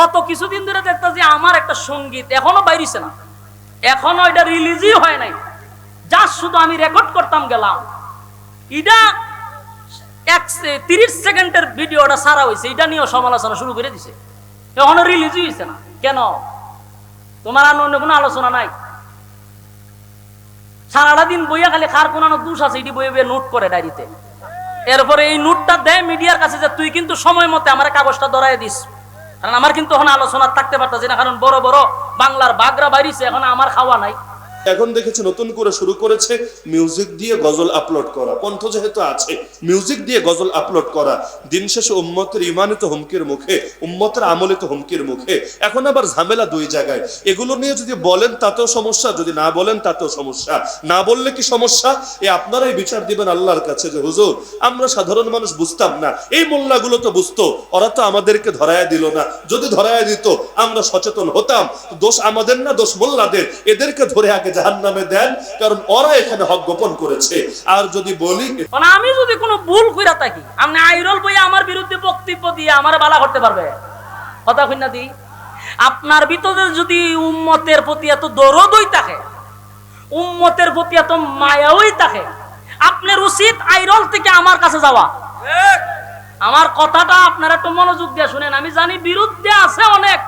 গত কিছুদিন ধরে দেখতেছি আমার একটা সংগীত এখনও বাইরিছে না। এখনও এটা রিলিজই হয় নাই। যা শুধু আমি রেকর্ড করতাম গেলাম। এটা এক তিরিশ সেকেন্ডের ভিডিওটা সারা হয়েছে এটা নিয়েও সমালোচনা শুরু করে দিছে। এখনও রিলিজই হয়েছে না। কেন? তোমার আর অন্য কোনো আলোচনা নাই। সারাটা দিন বইয়া খালি খার কোন দোষ আছে এটি বইয়ে বইয়ে নোট করে ডায়েরিতে। এরপরে এই নোটটা দেয় মিডিয়ার কাছে যে, তুই কিন্তু সময় মতে আমার কাগজটা ধরাই দিস। কারণ আমার কিন্তু এখন আলোচনা থাকতে পারতেছি না, কারণ বড় বড় বাংলার বাগরা বাইরিছে, এখন আমার খাওয়া নাই। এখন দেখেছি নতুন করে শুরু করেছে মিউজিক দিয়ে গজল আপলোড করা। কণ্ঠ যেহেতু আছে মিউজিক দিয়ে গজল আপলোড করা। দিন শেষে উম্মতের ইমানিত হুমকির মুখে, উম্মতের আমলিত হুমকির মুখে। এখন আবার ঝামেলা দুই জায়গায়। এগুলো নিয়ে যদি বলেন তাতেও সমস্যা, যদি না বলেন তাতেও সমস্যা। না বললে কি সমস্যা? এ আপনারাই বিচার দিবেন আল্লাহর কাছে যে, হুজুর, আমরা সাধারণ মানুষ বুঝতাম না। এই মোল্লাগুলো তো বুঝতো, ওরা তো আমাদেরকে ধরায় দিল না। যদি ধরায় দিত, আমরা সচেতন হতাম। দোষ আমাদের না, দোষ মোল্লাদের। এদেরকে ধরে আগে জাহান নামে দেন কারণ ওরা এখানে হক গোপন করেছে। আর যদি বলি মানে আমি যদি কোনো ভুল কইরা থাকি আপনি আইরল বই আমার বিরুদ্ধে বক্তব্য দিয়ে আমার বালা করতে পারবে? কথা কইনা দি। আপনার ভিতরে যদি উম্মতের প্রতি এত দরদই থাকে উম্মতের প্রতি এত মায়াওই থাকে আপনার উচিত আইরল থেকে আমার কাছে যাওয়া। আমার কথাটা আপনারা একটু মনোযোগ দিয়ে শুনেন আমি জানি বিরুদ্ধে আছে অনেক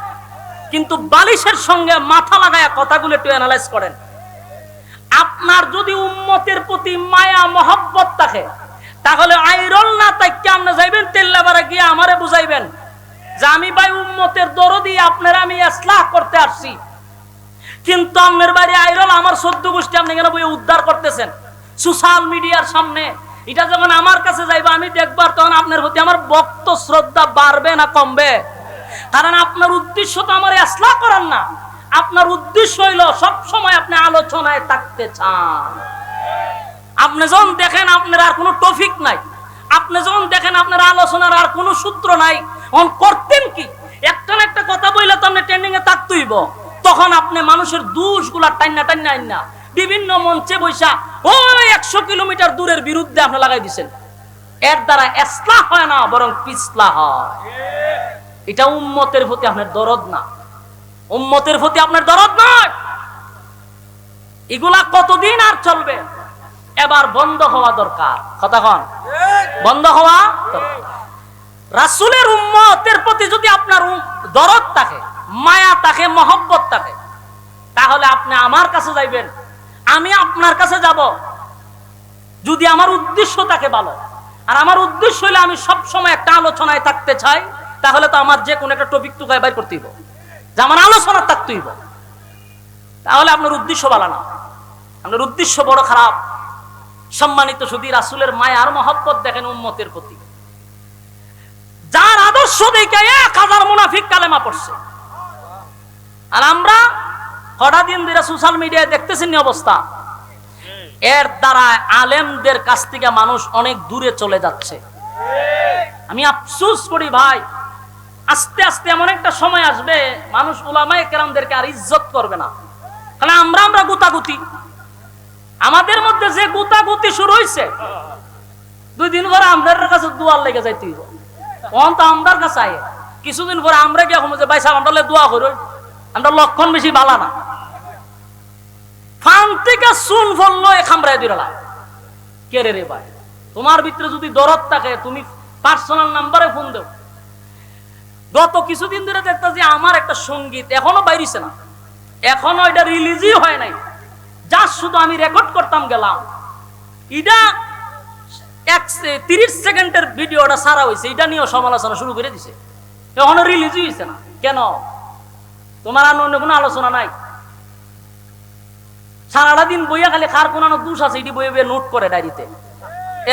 কিন্তু বালিশের সঙ্গে মাথা লাগায় কথাগুলো একটু অ্যানালাইজ করেন। আপনার যদি উম্মতের প্রতি মায়া, মহব্বত থাকে, তাহলে আইরল না তাই কেমনে যাইবেন তেল্লাবারে গিয়ে আমারে বুঝাইবেন যে আমি ভাই উম্মতের দরদি, আপনারা আমি ইসলাহ করতে আসছি। কিন্তু আপনার বাড়ি আইরল, আমার সদ্য গোষ্ঠী আপনি কেন বই উদ্ধার করতেছেন। সোশ্যাল মিডিয়ার সামনে, এটা যখন আমার কাছে যাইবে, আমি দেখবার তখন আপনার প্রতি আমার ভক্ত শ্রদ্ধা বাড়বে না কমবে। কারণ আপনার উদ্দেশ্য তো আমার ইসলাহ করার না। আপনার উদ্দেশ্য হইল সব সময় আপনি আলোচনায় থাকতে চান। আপনি যখন দেখেন আপনার আর কোনো টপিক নাই, আপনি যখন দেখেন আপনার আলোচনার আর কোনো সূত্র নাই, তখন করতেন কি? একটা একটা কথা বইলে তো আপনি ট্রেন্ডিং এ থাকতেইব তখন আপনি মানুষের দোষগুলা টান্না টান্না আইনা বিভিন্ন মঞ্চে বৈশা ওই একশো কিলোমিটার দূরের বিরুদ্ধে আপনি লাগাই দিছেন। এর দ্বারা এসলা হয় না, বরং পিছলা হয়। এটা উম্মতের প্রতি আপনার দরদ না। উম্মতের প্রতি আপনার দরদ নয়। এগুলা কতদিন আর চলবে? এবার বন্ধ হওয়া দরকার। কন। বন্ধ হওয়া। রাসূলের উম্মতের প্রতি যদি আপনার দরদ থাকে, মায়া থাকে, মহব্বত থাকে, তাহলে আপনি আমার কাছে যাইবেন। আমি আপনার কাছে যাব। যদি আমার উদ্দেশ্য থাকে ভালো। আর আমার উদ্দেশ্য হলে আমি সব সময় একটা আলোচনায় থাকতে চাই, তাহলে তো আমার যে কোনো একটা টপিক টুকায় বাইর করতে হইব। আমার আলোচনা থাকতে হইব তাহলে আপনার উদ্দেশ্য ভালো না। আপনার উদ্দেশ্য বড় খারাপ। সম্মানিত শুধু রাসুলের মায়ার মহব্বত দেখেন উম্মতের প্রতি। যার আদর্শ দেখে এক হাজার মুনাফিক কালেমা পড়ছে। আর আমরা কটা দিন ধরে সোশ্যাল মিডিয়ায় দেখতেছেন অবস্থা? এর দ্বারা আলেমদের কাছ থেকে মানুষ অনেক দূরে চলে যাচ্ছে। আমি আফসোস করি ভাই আস্তে আস্তে এমন একটা সময় আসবে, মানুষ উলামায়ে কেরামদেরকে আর ইজ্জত করবে না। কারণ আমরা আমরা গুতাগুতি। আমাদের মধ্যে যে গুতাগুতি শুরু হয়েছে দুই দিন পরে আমাদের কাছে দুয়ার লেগে যাইতে তখন তো আমরার কাছে আয়। কিছুদিন পরে আমরা গিয়ে যে, ভাই সাহেব, আমরা দোয়া করো। আমরা লক্ষণ বেশি বালা না। ফান থেকে চুন ফললো, এ খামড়ায় দিলা কে রে ভাই? তোমার ভিতরে যদি দরদ থাকে, তুমি পার্সোনাল নাম্বারে ফোন দেও। গত কিছুদিন ধরে দেখতেছি আমার একটা সংগীত এখনও বাইরিছে না। এখনও এটা রিলিজই হয় নাই। যা শুধু আমি রেকর্ড করতাম গেলাম। এটা এক তিরিশ সেকেন্ডের ভিডিওটা সারা হয়েছে এটা নিয়েও সমালোচনা শুরু করে দিছে। এখনও রিলিজই হয়েছে না। কেন? তোমার আর অন্য কোনো আলোচনা নাই। সারাটা দিন বইয়া খালি খার কোন দোষ আছে এটি বইয়ে নোট করে ডায়েরিতে।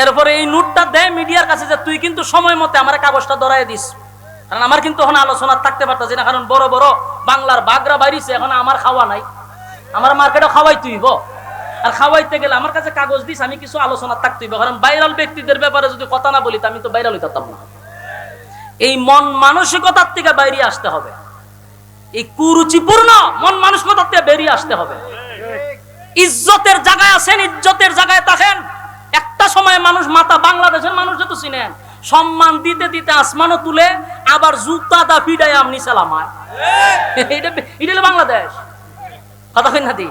এরপরে এই নোটটা দেয় মিডিয়ার কাছে যে, তুই কিন্তু সময় মতে আমার কাগজটা ধরাই দিস। কারণ আমার কিন্তু এখন আলোচনা থাকতে পারতেছি না কারণ বড় বড় বাংলার বাগরা বাইরিছে এখন আমার খাওয়া নাই। আমার মার্কেটে খাওয়াই তুইব আর খাওয়াইতে গেলে আমার কাছে কাগজ দিস আমি কিছু আলোচনা থাকতে হইব। কারণ ভাইরাল ব্যক্তিদের ব্যাপারে যদি কথা না বলি তো আমি তো ভাইরাল হইতাম না। এই মন মানসিকতার থেকে বাইরে আসতে হবে। এই কুরুচিপূর্ণ মন মানসিকতার থেকে বেরিয়ে আসতে হবে। ইজ্জতের জায়গায় আছেন ইজ্জতের জায়গায় থাকেন। একটা সময় মানুষ মাতা বাংলাদেশের মানুষ যত চিনেন। সম্মান দিতে দিতে আসমানও তুলে আবার জুতা দা পিডাই আমনি সালামায় এটা বাংলাদেশ। কথা কই না দি?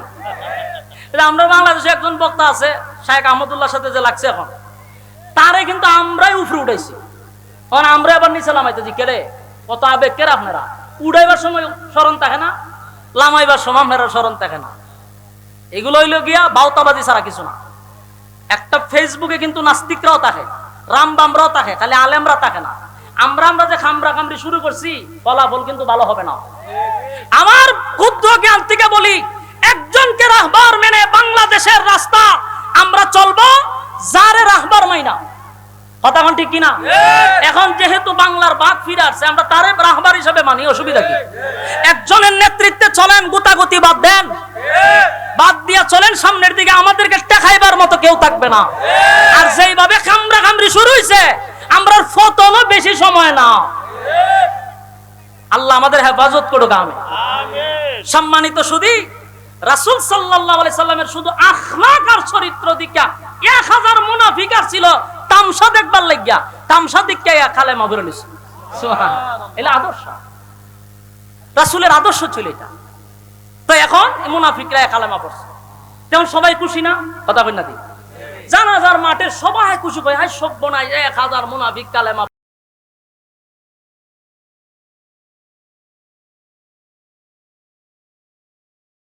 আমরা বাংলাদেশে একজন বক্তা আছে শাহেখ আহমদুল্লাহর সাথে যে লাগছে এখন। তারে কিন্তু আমরাই উফরে উঠাইছি। এখন আমরা আবার নিচে লামাইতেছি কেড়ে কত আবেগ কেড়ে আপনারা? উড়াইবার সময় স্মরণ থাকে না, লামাইবার সময় আপনারা স্মরণ থাকে না। এগুলো হইল গিয়া বাউতাবাদী ছাড়া কিছু না। একটা ফেসবুকে কিন্তু নাস্তিকরাও থাকে রামবামরাও থাকে খালি আলেমরা থাকে না। আমরা আমরা যে খামরা খামরি শুরু করছি ফলাফল কিন্তু ভালো হবে না। আমার ক্ষুদ্র জ্ঞান থেকে বলি একজনকে রাহবার মেনে বাংলাদেশের রাস্তা আমরা চলবো যারে রাহবার মাইনা। কথা এখন ঠিক কিনা? এখন যেহেতু বাংলার বাঘ ফিরে আসছে আমরা তারে রাহবার হিসেবে মানি অসুবিধা কি? একজনের নেতৃত্বে চলেন গুতাগুতি বাদ দেন। বাদ দিয়া চলেন সামনের দিকে আমাদেরকে টেকাইবার মতো কেউ থাকবে না। আর যেইভাবে খামরা খামরি শুরু হইছে আমরা ফতনও বেশি সময় না। আল্লাহ আমাদের হেফাজত করুক আমি সম্মানিত শুধু রাসুল আলাইহি সাল্লামের শুধু আখলাক আর চরিত্র দিকা এক হাজার মুনাফিকার ছিল তামসা দেখবার লাগিয়া তামসা দিকা এক কালেমা বের হইছে এটা আদর্শ। রাসূলের আদর্শ ছিল এটা। তো এখন মুনাফিকরা কালেমা পড়ছে। তেমন সবাই খুশি না? কথা বল না জানাজার মাঠে সবাই খুশি ভাই হাই সভ্য বনাই এক হাজার মুনাফিক কালেমা